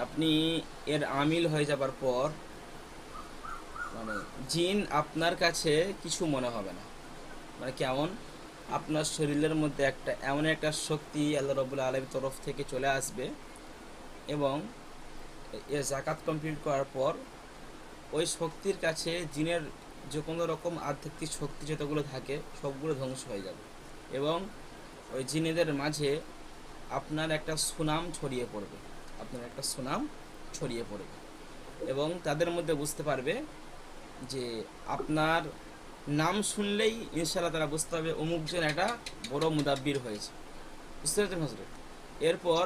আপনি এর আমিল হয়ে যাবার পর মানে জিন আপনার কাছে কিছু মনে হবে না। মানে কেমন? আপনার শরীরের মধ্যে একটা, এমন একটা শক্তি আল্লাহ রবুল্লা আলমীর তরফ থেকে চলে আসবে এবং এ জাকাত কমপ্লিট করার পর ওই শক্তির কাছে জিনের যে কোনো রকম আধ্যাত্মিক শক্তি যতগুলো থাকে, সবগুলো ধ্বংস হয়ে যাবে এবং ওই জিনেদের মাঝে আপনার একটা সুনাম ছড়িয়ে পড়বে। আপনার একটা সুনাম ছড়িয়ে পড়বে এবং তাদের মধ্যে বুঝতে পারবে যে আপনার নাম শুনলেই ইনশাল্লাহ তারা বুঝতে পারবে অমুকজন একটা বড় মুদাব্বির হয়েছে। বুঝতে পারছেন হজরত এরপর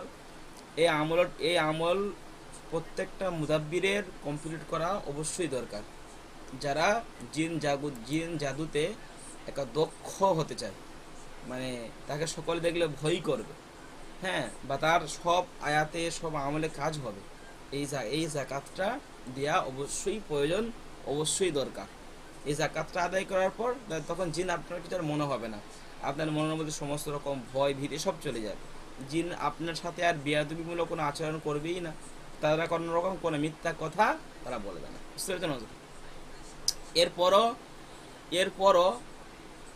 এই আমল এই আমল প্রত্যেকটা মুদাব্বিরের কমপ্লিট করা অবশ্যই দরকার। যারা জিন জাগু, জিন জাদুতে একটা দক্ষ হতে চায় মানে তাকে সকলে দেখলে ভয় করবে। হ্যাঁ বা তার সব আয়াতে, সব আমলে কাজ হবে। এই এই জাকাতটা দেয়া অবশ্যই প্রয়োজন, অবশ্যই দরকার। এই জাকাতটা আদায় করার পর তখন জিন আপনার কিছু আর মনে হবে না। আপনার মনের মধ্যে সমস্ত রকম ভয়, ভীতি সব চলে যাবে জিন আপনার সাথে আর বেয়াদবিমূলক কোনো আচরণ করবেই না। তারা কোনো রকম কোনো মিথ্যা কথা তারা বলবে না। বুঝতে পেরেছেন এরপরও এরপরও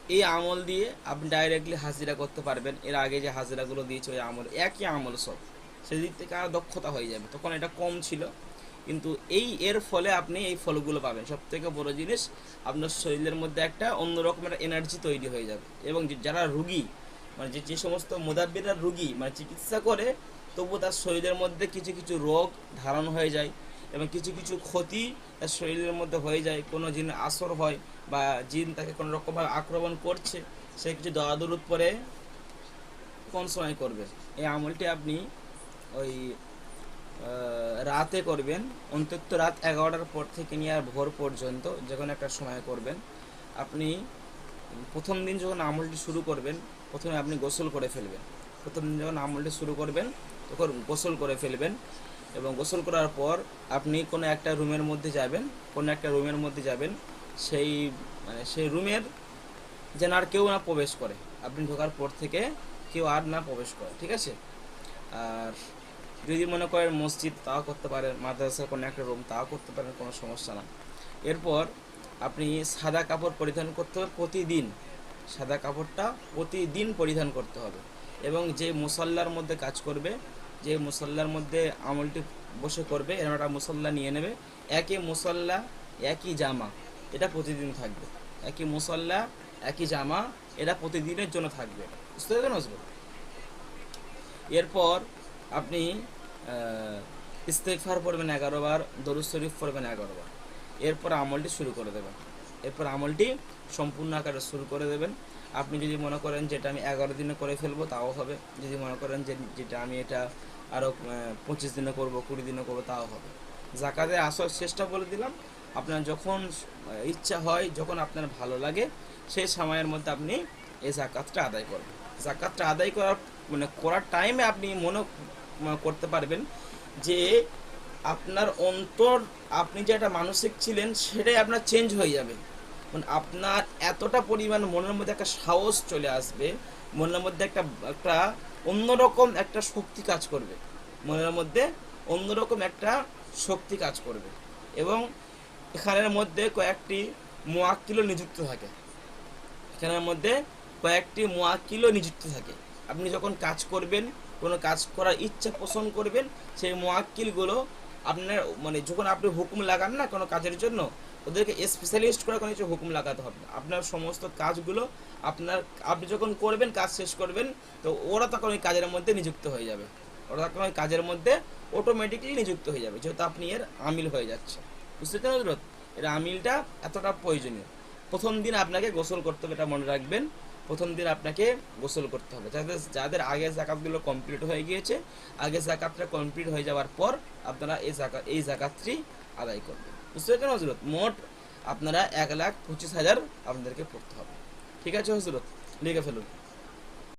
এই আমল দিয়ে আপনি ডাইরেক্টলি হাজিরা করতে পারবেন। এর আগে যে হাজিরাগুলো দিয়েছে ওই আমল, একই আমল সব। সেদিক থেকে আর দক্ষতা হয়ে যাবে। তখন এটা কম ছিল। কিন্তু এই এর ফলে আপনি এই ফলগুলো পাবেন। সব থেকে বড় জিনিস, আপনার শরীরের মধ্যে একটা অন্যরকম একটা এনার্জি তৈরি হয়ে যাবে। এবং যারা রুগী মানে যে যে সমস্ত মোদাব্বিরা রুগী মানে চিকিৎসা করে তবুও তার শরীরের মধ্যে কিছু কিছু রোগ ধারণ হয়ে যায় এবং কিছু কিছু ক্ষতি তার শরীরের মধ্যে হয়ে যায়। কোনো জিনিস আসর হয় বা জিন তাকে কোনো রকমভাবে আক্রমণ করছে, সে কিছু দয়া দরুদ পরে কোন সময় করবে? এই আমলটি আপনি ওই রাতে করবেন, অন্তত রাত এগারোটার পর থেকে নিয়ে আর ভোর পর্যন্ত যে কোনো একটা সময় করবেন। আপনি প্রথম দিন যখন আমলটি শুরু করবেন, প্রথমে আপনি গোসল করে ফেলবেন। প্রথম দিন যখন আমলটি শুরু করবেন, তখন গোসল করে ফেলবেন এবং গোসল করার পর আপনি কোনো একটা রুমের মধ্যে যাবেন, কোনো একটা রুমের মধ্যে যাবেন সেই মানে সেই রুমের যেন আর কেউ না প্রবেশ করে। আপনি ঢোকার পর থেকে কেউ আর না প্রবেশ করে, ঠিক আছে? আর যদি মনে করেন মসজিদ তাও করতে পারেন, মাদ্রাসার কোনো একটা রুম তাও করতে পারেন, কোনো সমস্যা না। এরপর আপনি সাদা কাপড় পরিধান করতে হবে প্রতিদিন। সাদা কাপড়টা প্রতিদিন পরিধান করতে হবে। এবং যে মুসল্লার মধ্যে কাজ করবে, যে মুসল্লার মধ্যে আমলটি বসে করবে এরকম একটা মুসল্লা নিয়ে নেবে। একই মুসল্লা, একই জামা। এটা প্রতিদিন থাকবে। একই মুসল্লা, একই জামা, এটা প্রতিদিনের জন্য থাকবে। বুঝতে পারবেন হজরত? এরপর আপনি ইস্তেকফার পড়বেন এগারো বার, দরুদ শরীফ পড়বেন এগারো বার। এরপর আমলটি শুরু করে দেবেন। এরপর আমলটি সম্পূর্ণ আকারে শুরু করে দেবেন। আপনি যদি মনে করেন যেটা আমি এগারো দিনে করে ফেলব, তাও হবে। যদি মনে করেন যে যেটা আমি এটা আরও পঁচিশ দিনে করব, কুড়ি দিনে করব, তাও হবে। জাকাতে আসার চেষ্টা বলে দিলাম। আপনার যখন ইচ্ছা হয়, যখন আপনার ভালো লাগে, সেই সময়ের মধ্যে আপনি এই জাকাতটা আদায় করবেন। জাকাতটা আদায় করার মানে করার টাইমে আপনি মনে করতে পারবেন যে আপনার অন্তর, আপনি যে একটা মানসিক ছিলেন, সেটাই আপনার চেঞ্জ হয়ে যাবে। মানে আপনার এতটা পরিমাণ মনের মধ্যে একটা সাহস চলে আসবে, মনের মধ্যে একটা একটা অন্যরকম একটা শক্তি কাজ করবে। মনের মধ্যে অন্যরকম একটা শক্তি কাজ করবে। এবং এখানের মধ্যে কয়েকটি মোয়াক্কিলও নিযুক্ত থাকে। এখানের মধ্যে কয়েকটি মোয়াক্কিলও নিযুক্ত থাকে। আপনি যখন কাজ করবেন, কোনো কাজ করার ইচ্ছা পোষণ করবেন, সেই মোয়াক্কিলগুলো আপনার মানে যখন আপনি হুকুম লাগান না কোনো কাজের জন্য, ওদেরকে স্পেশালিস্ট করে কোনো কিছু হুকুম লাগাতে হবে। আপনার সমস্ত কাজগুলো আপনার, আপনি যখন করবেন, কাজ শেষ করবেন, তো ওরা তখন ওই কাজের মধ্যে নিযুক্ত হয়ে যাবে। ওরা তখন ওই কাজের মধ্যে অটোমেটিকলি নিযুক্ত হয়ে যাবে, যেহেতু আপনি এর আমিল হয়ে যাচ্ছে বুঝতে হজরত এর আমিলটা এতটা প্রয়োজনীয়। প্রথম দিন আপনাকে গোসল করতে হবে এটা মনে রাখবেন। প্রথম দিন আপনাকে গোসল করতে হবে। যাদের যাদের আগে জাকাতগুলো কমপ্লিট হয়ে গিয়েছে, আগে জাকাতটা কমপ্লিট হয়ে যাওয়ার পর আপনারা এই জাকাত এই জাকাতটি আদায় করবেন। বুঝতে পারছেন হজরত মোট আপনারা এক লাখ পঁচিশ হাজার আপনাদেরকে পড়তে হবে। ঠিক আছে হজরত লিখে ফেলুন।